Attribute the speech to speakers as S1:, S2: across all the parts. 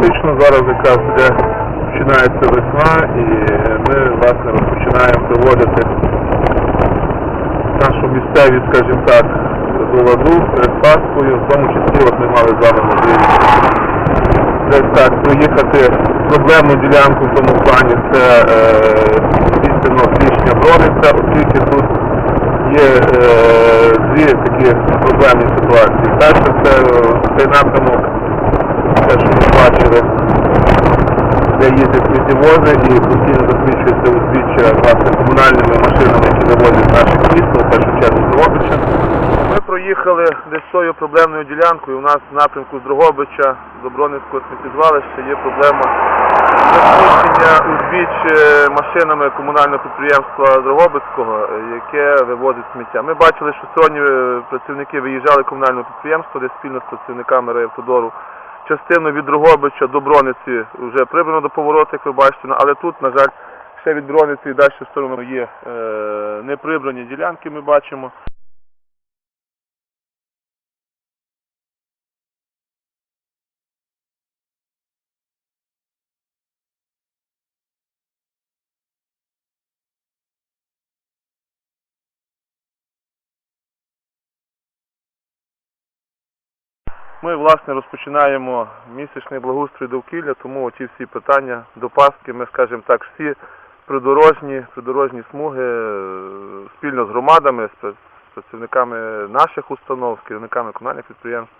S1: Фактично зараз якраз іде, починається весна і ми власне розпочинаємо приводити нашу місцевість, скажімо так, до ладу перед Пасхою, в тому числі от ми мали з можливість десь так проїхати проблемну ділянку в тому плані це е, істинно річня Бродиця, оскільки тут є е, дві такі проблемні ситуації. Перше це цей напрямок, те, що бачили, де їздять сміттєвози і постійно засмічується узбіччя власне комунальними машинами, які вивозять наших міст, в першу чергу Дрогобича. Ми проїхали десь тою проблемною ділянкою. У нас в напрямку з Дрогобича до Бронницького сміттєзвалища є проблема засмічення узбіч машинами комунального підприємства Дрогобицького, е, яке вивозить сміття. Ми бачили, що сьогодні е, працівники виїжджали комунального підприємства, де спільно з працівниками райавтодору частину від Рогобича до Брониці вже прибрано до повороту, як ви бачите, ну, але тут, на жаль, ще від Брониці і далі в сторону є е, неприбрані ділянки, ми бачимо. Ми, власне, розпочинаємо місячний благоустрій довкілля, тому оті всі питання до Пасхи, ми, скажімо так, всі придорожні, придорожні смуги е, спільно з громадами, з працівниками наших установ, з керівниками комунальних підприємств.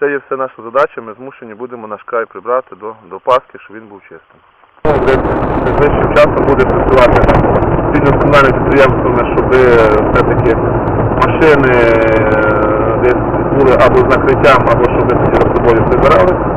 S1: Це є все наша задача, ми змушені будемо наш край прибрати до, до Пасхи, щоб він був чистим. Найближчим часом буде працювати спільно з комунальними підприємствами, щоб все-таки машини е, десь були або з накриттям, або щоб тоді за собою прибирали.